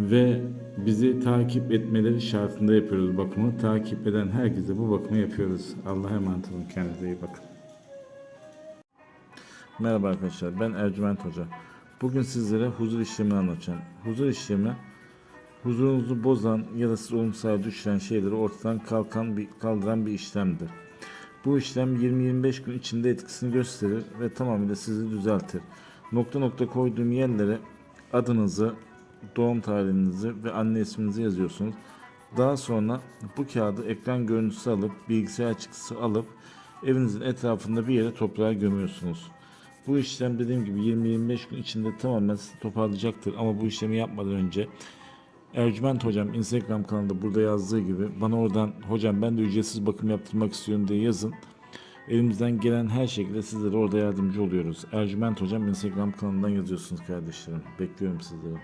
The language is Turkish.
Ve bizi takip etmeleri şartında yapıyoruz bakımı. Takip eden herkese bu bakımı yapıyoruz. Allah'a emanet olun. Kendinize iyi bakın. Merhaba arkadaşlar. Ben Ercüment Hoca. Bugün sizlere huzur işlemini anlatacağım. Huzur işlemi huzurunuzu bozan ya da siz olumsuz düşüren şeyleri ortadan kalkan bir, kaldıran bir işlemdir. Bu işlem 20-25 gün içinde etkisini gösterir ve tamamıyla sizi düzeltir. Nokta nokta koyduğum yerlere adınızı, doğum tarihinizi ve anne isminizi yazıyorsunuz. Daha sonra bu kağıdı ekran görüntüsü alıp bilgisayar çıktısı alıp evinizin etrafında bir yere toprağa gömüyorsunuz. Bu işlem dediğim gibi 20-25 gün içinde tamamen sizi toparlayacaktır ama bu işlemi yapmadan önce Ercüment hocam Instagram kanalında burada yazdığı gibi bana oradan hocam ben de ücretsiz bakım yaptırmak istiyorum diye yazın. Elimizden gelen her şekilde sizlere orada yardımcı oluyoruz. Ercüment hocam Instagram kanalından yazıyorsunuz kardeşlerim. Bekliyorum sizleri.